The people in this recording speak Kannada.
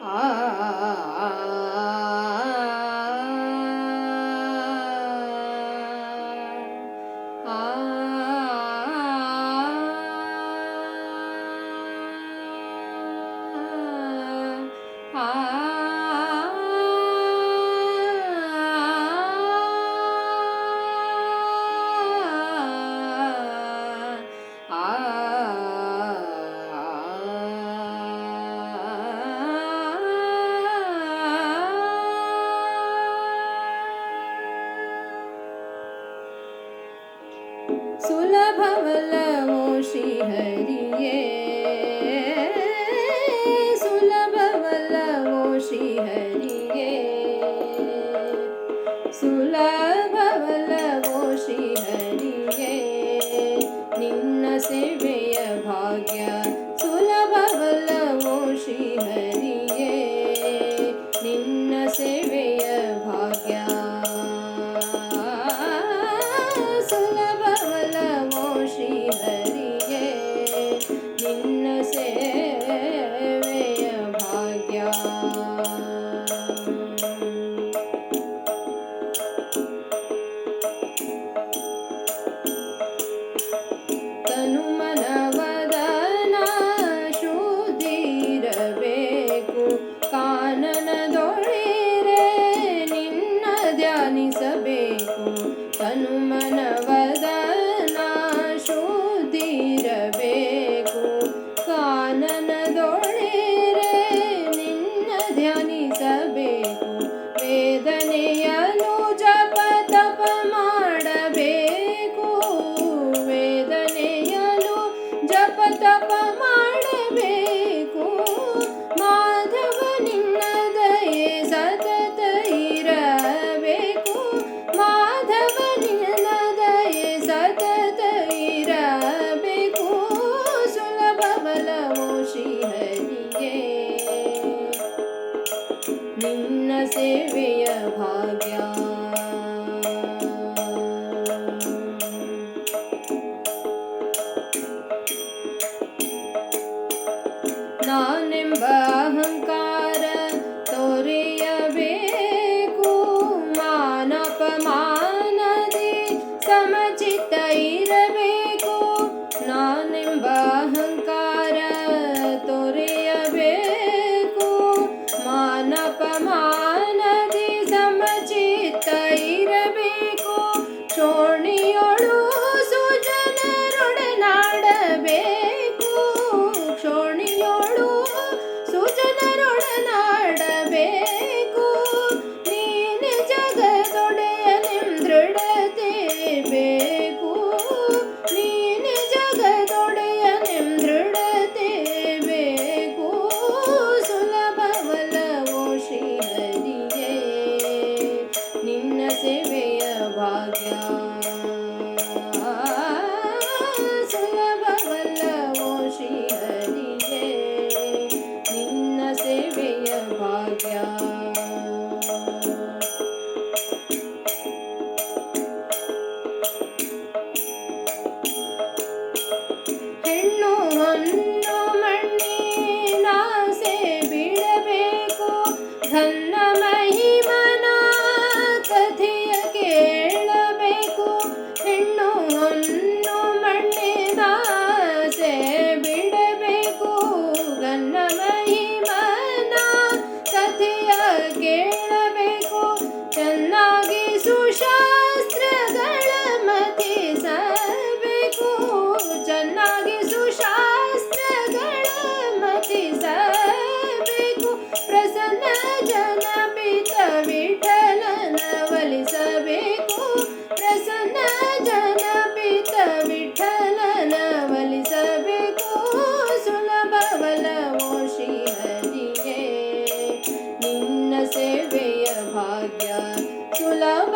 ah. सुलभवलमो श्रीहरिये सुलभवलमो श्रीहरिये सुलभवलमो श्रीहरिये सुलभ वल्लवो निम्न सेवय भाग्य सुलभवलमो श्रीहरि ಹನುಮನವದನ ಶೋಧಿರಬೇಕು ಕಾನನದೊಳೇರೆ ನಿನ್ನ ಧ್ಯಾನಿಸಬೇಕು. ವೇದನೆಯನು ಜಪ ತಪ ಮಾಡಬೇಕು. ವೇದನೆಯನು ಜಪ ತಪ ನಿನ್ನ ಸೇವೆಯ ಭಾಗ್ಯ. ನಾನೆಂಬ ಕೇಳ सुलभ